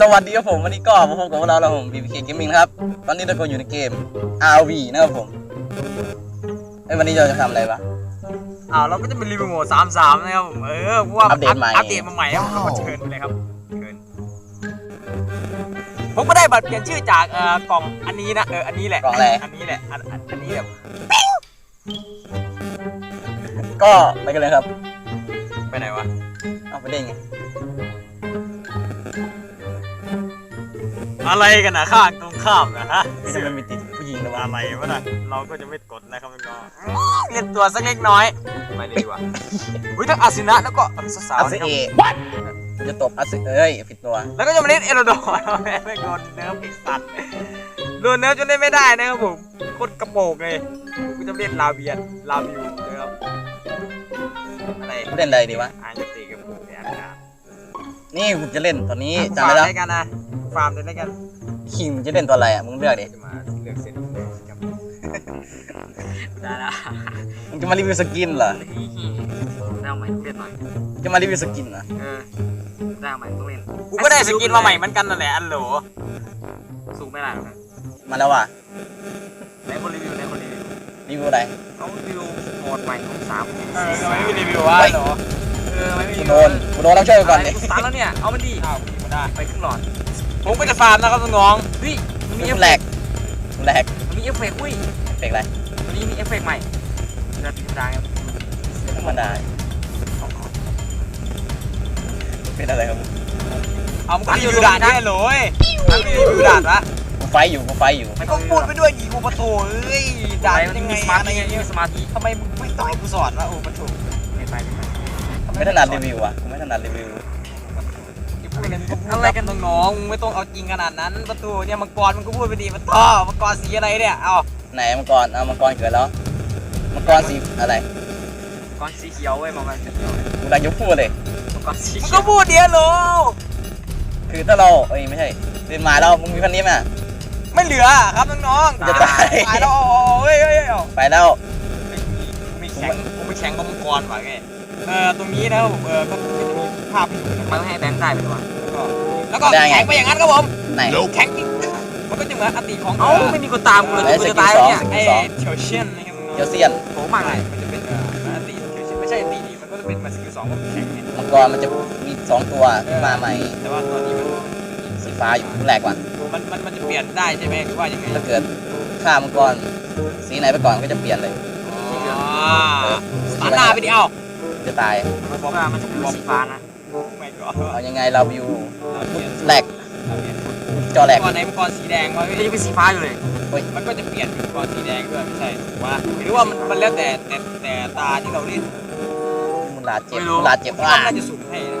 สวัสดีครับผมวันนี้ก็มาพบกับพวกเราแล้วผม BBK Gaming นะครับตอนนี้เราก็อยู่ในเกม RV นะครับผมไอ้ยวันนี้เราจะทำอะไรวะ อ้าวเราก็จะเป็นรีวิวโหมดสามสามนะครับผมเออเพราะว่าอัปเดตใหม่ อัปเดตมาใหม่ครับว้าวก็เชิญไปเลยครับเชิญผมก็ได้บัตรเปลี่ยนชื่อจากเอ่อกล่องอันนี้นะเอออันนี้แหละกล่องอะไรอันนี้แหละอันอันอันนี้แบบก็ไปกันเลยครับไปไหนวะเอาไปได้ไง อะไรกันนะข้างตรงข้ามนะฮะไม่ทำไมมีติดผู้หญิงเลยวะอะไรวะน่ะเราก็จะไม่กดนะครับน้องๆเรียนตัวสักเล็กน้อยไปเลยดีกว่าอุ้ยทั้งอาสินะแล้วก็สาวอัๆสนะครับเอจะตบอัสเอ้ยผิดตัว แล้วก็จะมาเล่นเอโรดอร์ไม่โดนเนิร์ฟไอ้สัตว์โดนเนิร์ฟจนเล่นไม่ได้นะครับผมโคตรกระโปงเลยกูจะเล่นลาเวียนลาวิวนะครับอะไรผู้เล่นอะไรดีวะอ่านจะตีกับกูในอากาศนี่กูจะเล่นตอนนี้อะกูจำฟาได้ร์มแล้วได้กันนะกู ฟาร์มได้กันคิงมึงจะเล่นตัวอะไรอะมึงเลือกดิจะมาเลือกเส้นเลือกกับได้ละมึงจะมารีวิวสกินเหรอได้เอาใหม่ต้องเล่นหน่อยจะมารีวิวสกินเหรอเออได้เอาใหม่ต้องเล่นกูก็ได้สกินมาใหม่เหมือนกันนั่นแหละอันโหลสูงไม่ได้หรอกนะมาแล้วว่ะไหนคนรีวิวไหนคนรีวิวรีวิวอะไรเขารีวิวโหมดใหม่ของสามเออทำไมไม่รีวิววะอันโหลเออไม่มีกูโดนกูโดนต้องช่วยก่อนเลดิยสตาร์ทแล้วเนี่ยเอามันดีอ้าวกูมา ได้ไปครึ่งหลอด ผมก็จะฟาร์มนะครับน้องเฮ้ยมันมีเอกูฟแหลเฟกกต์กูแหลกมันมีเอฟเฟกต์อุ้ยเฟกอะไรวันนี้มีเอฟเฟกต์ใหม่เดือนธรรมดาครับธรรมดาเป็นอะไรครับๆเอามันก็รีวิวด่านได้โหลยมันรีวิวด่านวะกูไฟอยู่กูไฟอยู่มันก็พูดไปด้วยดีกูปะโถเอ้ยด่านมันยังไงมีสมาอะไรธิอย่างเงี้ยมีสมาธิทำไมมึงไม่ต้องให้กูสอนวะโอ้ปะโถไม่ไปไม่ไปไม่ถนัดรีวิวอะกูไม่ถนัดรีวิว อะไรกันน้องๆมึงไม่ต้องเอาจริงขนาดนั้นปะโถเนี่ยมังกรมันก็พูดไปดีปะโถมังกรสีอะไรเนี่ยเอาไหนมังกรเอามังกรเกิดแล้วมังกรสีอะไรก้อนสีเขียวเว้ยมองกันสีเขียวกูกำลังจะพูดเลยก้อนสีมึงเขีก็ยวพูดเดียวโหลคือถ้าเราเอ้ยไม่ใช่เดินมาแล้วมึงมีพันนี้ไหมไม่เหลือครับน้องๆจะตายตายแล้วอ๋อเฮ้ยเฮ้ยเฮ้ยเอาไปแล้วไม่แข็งกูไม่แข็งกับมังกรว่ะไงเออตรงนี้นะครับผมเออก็จะมี ภาพให้ดูนะคมัรับนให้แบงค์ได้ไปหรอวะแล้วก็แข็งไปอย่างนั้นครับผมไหน แข็งจริงมันก็จะเหมือนอติของเอ้าไม่มีคนตามกูเลยกูจะตายสแล้วองเนี่ยไอ้สอง เชลเชียนนะครับเดี๋ยวเซียนโหมากเลยมันจะเป็นเอ่ออติเชลเชียนไม่ใช่อติดิมันก็จะเป็นมาสกิลสองก็แข็งเนี่ยมังกรมันจะมีสองตัวขึ้นมาใหม่แต่ว่าตอนนี้มันสีฟ้าอยู่แรกก่อนมันมันมันจะเปลี่ยนได้ใช่ไหมหรือว่ายังไงถ้าเกิดฆ่ามังกรสีไหนไปก่อนก็จะเปลี่ยนเลยอ๋อสตาร์ทหน้าไปดิเอ้าจะตายมันบอกว่ามันจะเป็นสีฟ้านะ ไม่ก็เอายังไงเราวิวเราเปลี่ยนแหลกเราเปลี่ยนจอแหลกก่อนไหนมังกรสีแดงวะมันเฮ้ยยังเป็นสีฟ้าอยู่เลยมันก็จะเปลี่ยนเป็นมังกรสีแดงด้วยไม่ใช่ถูกปะหรือว่ามันมันแล้วแต่แต่แต่ตาที่เราเล่นมุลาเจ็บมุลาเจ็บที่อะมันน่าจะสุ่มให้นะ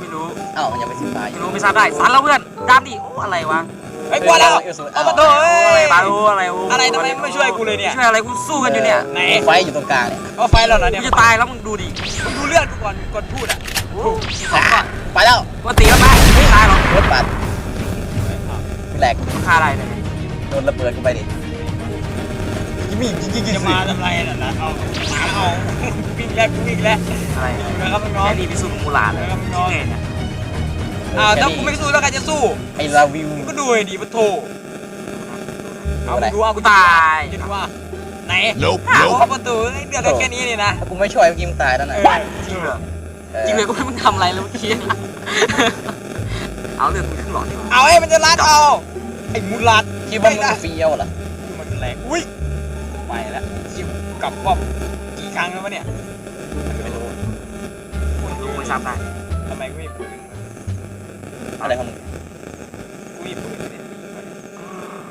ไม่รู้เอ้ามันยังเป็นสีฟ้าอไม่ยู่รู้ไม่ทราบได้สารแล้วเพื่อนดามดิโอ้อะไรวะเฮ้ยกลัวแล้วเอามาโถโอ้อะไรบาโอ้อะไรโอ้อะไรทำไมไม่ช่วยกูเลยเนี่ยช่วยอะไรกูสู้กันอยู่เนี่ยไหนไฟอยู่ตรงกลางเนี่ยเอาไฟเราเหรอกูเนี่ยจะตายแล้วมึงดูดิมึงดูเลือดกูก่อนก่อนพูดอะโอ้ สีสองก่อนไปแล้วกูตีแล้วตายไม่ตายหรอกรถปัดแหลกฆ่าอะไรเลยโดนระเบิดกูไปดิยิมี่ยิงยิงยิงจะมาทำไรน่ะนะเอามาแล้วเอาวิ่งแล้วกูวิ่งแล้วอะไรนะครับน้องแค่ดีที่สุดของมูลาเลยที่ไงเนี่ยอ้าวถ้ากูไม่สู้แล้วใครจะสู้ไอ้ลาวิวมึงก็ดูไอ้ดีปะโถเอาอะไรดูเอากูตายจะดูว่าไหน Nope, อ้าว nope. ประตูเลือดกันแค่นี้นี่นะถ้ากูไม่ช่วยเมื่อกี้มึงตายแล้วนะเออจริงเหรอออ จริงเลยกูไม่มึงทำอะไรเลยเมื่อกี้ เอาเลือดมึงขึ้นหลอดดีกว่าเอาไอ้มันจะรัดเอาไอ้มูลัดคิดว่ามึงเฟี้ยวเหรอมันแรงอุ้ยไปแล้วคิวกลับว่ากี่ครั้งแล้ววะเนี่ยไม่รู้รู้ไม่ทราบได้ทำไมกูไม่มีปืนวะอะไรของมึงกูมีปืนเนี่ย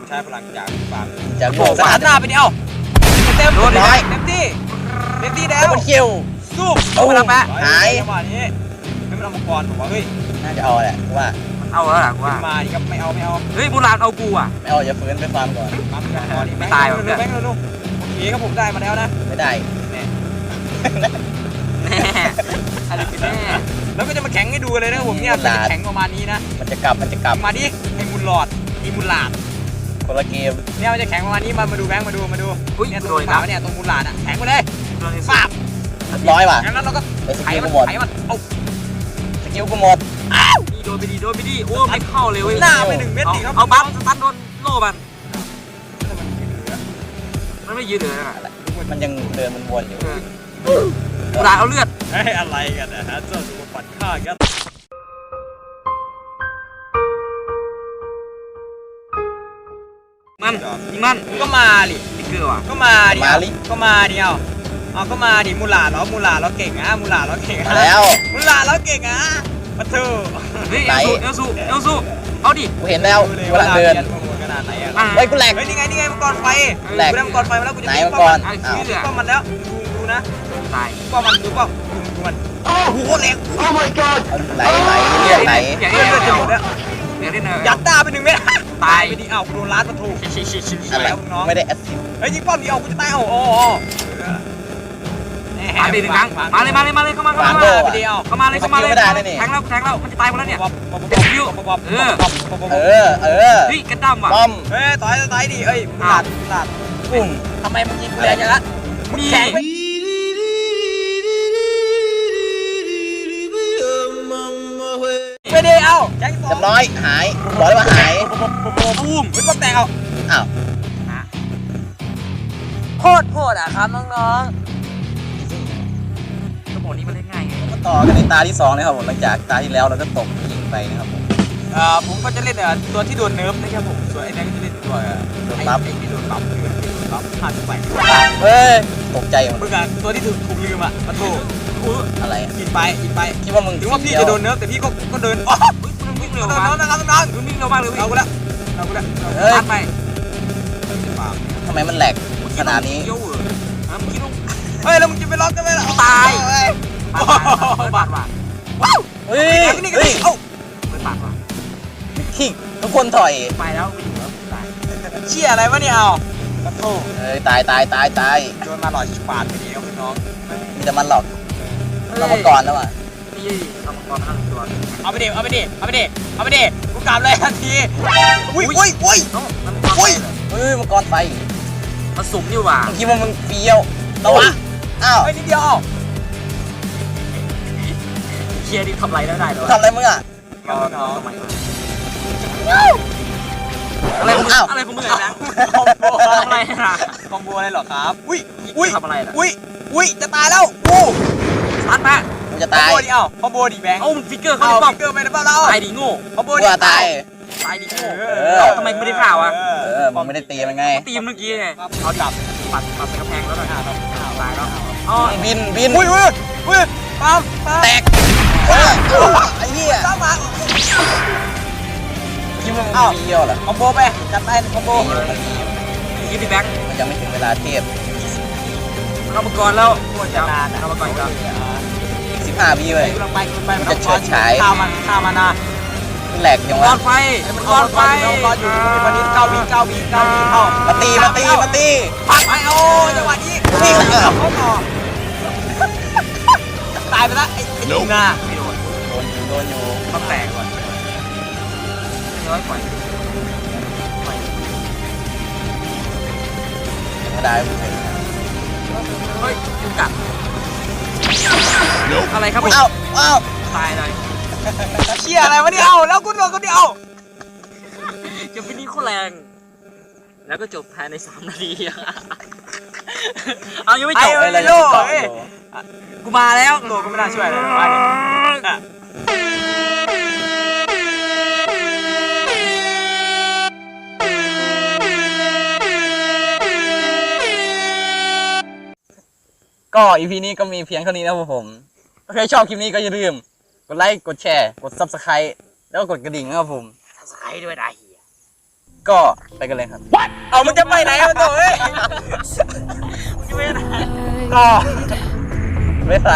ใช้พลังจากฟาร์มจากโลโอ้กสาสารหน้าไปดิเอ้าเต็มโดนเต็มร้อยเต็มที่เต็มที่แล้แล้ววมันเคียว สู้เอาละแปะหาย จังหวะนี้ไม่เป็นมังกรบอกว่าเฮ้ยน่าจะเอาแหละกูว่ามันเอาแล้วล่ะกูว่ามาดิครับไม่เอาไม่เอาเฮ้ยมูลาเอากูอะ ไม่เอาอย่าฝืนไปฟาร์มก่อนมามังกรดิไม่ตายหรอกแบงค์เร็วแบงค์เร็วๆโอเคครับผมได้มาแล้วนะ ไม่ได้ แน่อะไรกันแน่แล้วก็จะมาแข่งให้ดูเลยนะครับผมเนี่ยมันจะแข่งประมาณนี้นะมันจะกลับมันจะกลับมาดิไอ้มุนหลอดไอ้มุนหลาดคนละเกมเนี่ยมันจะแข่งประมาณนี้มามาดูแบงค์มาดูมาดูอุ้ยเนี่ยตโดรงนขานะเนี่ยตรงมุนหลาดอะแข่งไปเลยโดนฟาบ ร้อยว่ะงั้นแล้วเราก็ไอ้สไถกิลมักูนหมดไถมันเอาสกิลกูหมดอ้าวนี่โดนไปดีโดนไปดีโอ้ไม่เข้าเลยเว้ยหน้าไปหนึ่งเม็ดเอาดิครับ เอาบัฟสตันโดนโล่มันมันไม่ยืดเลยนะมันยังเดินมันวนอยู่เวลาเอาเลือดเฮ้ยอะไรกันนะฮะเจ้าตัวปัดข้ากันมันยิงมันก็มาดิ นี่คือว่ะก็มาดิมาลิ ก็มาดิเอา เอาก็มาดิมูหลาเรามูหลาเราเก่งอะมูหลาเราเก่งมาอะแล้วมูหลาเราเก่งอะมาเถอะเฮ้ยไหนเอลซูเอลซูเอาดิกูเห็นแล้วดูเลยกำลังเดินวลารียโหดขนาดไหนอะอะเฮ้ยกูแหลกเฮ้ยนี่ไงนี่ไงมังกรไฟแหลกกูได้มังกรไฟมาแล้วกูจะไหนยิงมังป้กอรมไอ้อ้าวเหี้ยป้อมมันแล้วดูดูนะตายป้อมมันดูป้อมดูดูมันโอ้โหแรงไหลไหลเลือดไหลอยากเลืเล่นอดเอจะลหมดแล้วอยากเล่นเอลยัดตาไปหนึ่งเม็ดตายไปดิเอ้ากูโดนล้านประตูชิชิชิชิอะไรแล้วน้องไม่ได้แอสซิดเฮ้ยยิงป้อมดิเอากูจะตายเอาโอ้โห มาดิหนึ่งครั้งมาเลยมาเลยมาเลยเข้ามาเข้ามาไปดิเอาเข้ามาเลยเข้ามาเลยแทงแล้วแทงแล้วมันจะตายหมดแล้วเนี่ยเออเออเฮ้ยกระดำว่ะป้อมเฮ้ยต่อยต่อยดิเอ้ยมึงหลาดหลาดปุ้มทำไมมึงยิงกูแรงจังละมึงนี่แข็งไปไม่ได้เอาแข็งสอเรีงยบร้อยหายบอกเลยว่าหายบูมมึงป้อมแตกเอาอ้าวโคตรโหดอะครับน้อง ก็บอกนี้มันเล่นง่ายไงก็ต่อกันในตาที่สองนะครับผมหลังจากตาที่แล้วเราก็ตกยิงไปนะครับผมๆเอ่อผมก็จะเล่นเอ่อตัวที่โดนเนิร์ฟนะครับผมส่วนไอ้นั่นก็จะเล่นตัวเอ่อโดนบัฟไอ้ที่โดนบัฟที่โดนบัฟพลาดไปเฮ้ยตกใจหมดมึงอะตัวที่ถูกถูกลืมอะมาโถกูอะไรอะยิงไปยิงไปคิดว่ามึงถึงว่าพี่จะโดนเนิร์ฟแต่พี่ก็ก็เดินอ๋อเฮ้ยมันวิ่งเร็วโดนว่ะเนิร์ฟนะครับน้องมันวิ่งเร็วมากเลยๆเอากูละเอากูละเอากูละเฮ้ยตัดไปทำไมมันแหลกขนาดนี้ เฮ้ยแล้วมึงจะไปล็อกกันไหมล่ะตาย เฮ้ยบาดว่ะบาดว่ะว้าวเฮ้ยนี่ก็เฮ้ยเอ้าไม่บาดว่ะคิกทุกคนถอยไปแล้ววิ่งแล้วตายเชี่ยอะไรวะเนี่ยเอามาโถเฮ้ยตายตายตายตายโดนมาหลอดชิบปาดไปดีครับพี่น้องมีแต่มันหลอกเรามาก่อนแล้วอะนี่ทำมังกรทั้งตัวเอาไปดิเอาไปดิเอาไปดิเอาไปดิกูกลับเลยทันทีอุ้ยอุ้ยอุ้ยน้องมันมังกรอุ้ยเฮ้ยมังกรไฟมันสุ่มนี่หว่ามึงคิดว่ามึงเฟี้ยวระวะ อ้าว เฮ้ยนิดเดียวเชียร์นี่ทำไรได้ได้เลมึยงทำอะไรมึงอะเอาน้องทำไมอะไรของมึงอ้าว อะไรของมึงไอ้แบงค์คอมโบอะไรทำอะคอมโบอะไรเหรอครับ อุ้ยอุ้ยทำอะไรล่ะอุ้ยอุ้ยจะตายแล้วอู้ตัดมามึงจะคอมตายโบดิเอ้าคอมโบดิแบงค์เอาฟิกเกอร์เข้าเอาในป้อมฟิกเกอร์ไปในป้อมเราตายดิโง่คอมโบกูดิว่าตาย ตายดิโง่เออ เอาทำไมกูไม่ได้ข่าวอะเออมึงไม่ได้ตีมันไง ตีมเมื่อกี้ไงเอาจับปัดปัดใส่กระแพงแล้วก็อ่าครับตายแล้ วอ๋อบินบินอุ้ยอุ้ยอุ้ยปั๊มปั๊มแตกเออไอ้เหี้ยปั๊มมาคิดว่ามึงอ้าวเฟี้ยวเหรอคอมโบไปจัดไปคอมโบคิดดิแบงค์มันยังไม่ถึงเวลาเทพเข้ามังกรแล้วปวดจะนานเข้ามังกรแล้วอีกสิบห้าวิเว้ยกำลังไปกำลังไปจะเฉิดฉายข้ามันข้ามานามึงแหลกยังก้อวะนไฟมันก้อนไฟรออยู่วันนี้เก้าวิเก้าวิเก้าวิเข้ามาตีมาตีมาตีปัดไปโอ้จังหวะนี้นี่แหละเข้าต่อตายไปแล้วไอ้ไอ้หนุ่มนาไม่โดนโดนอยู่โดนอยู่ต้องแตกว่ะร้อยปล่อยปล่อยธรรมดากูเฉยเฮ้ยยุงกัดอะไรครับผมอ้าวอ้าวตายเลยเชี่ยอะไรวะเนี่ยเอาแล้วกูโดนคนเดียวจะเป็นนี่โคตรแรง แล้วก็จบภายในสามนาที เอายังไม่จบเฮ้ยเราจะเกาะอยู่กูมาแล้วตัวก็ไม่น่าช่วยเลยไปอะก็อีพีนี้ก็มีเพียงเท่านี้นะครับผมถ้าใครชอบคลิปนี้ก็อย่าลืม กดไลค์ กดแชร์ กด subscribe แล้วก็กดกระดิ่งนะครับผมสไครด้วยนะเฮีย ก็ไปกันเลยครับ เอามึงจะไปไหนเอาตัวเอ้ยไม่ได้ก็ ไม่เป็นไร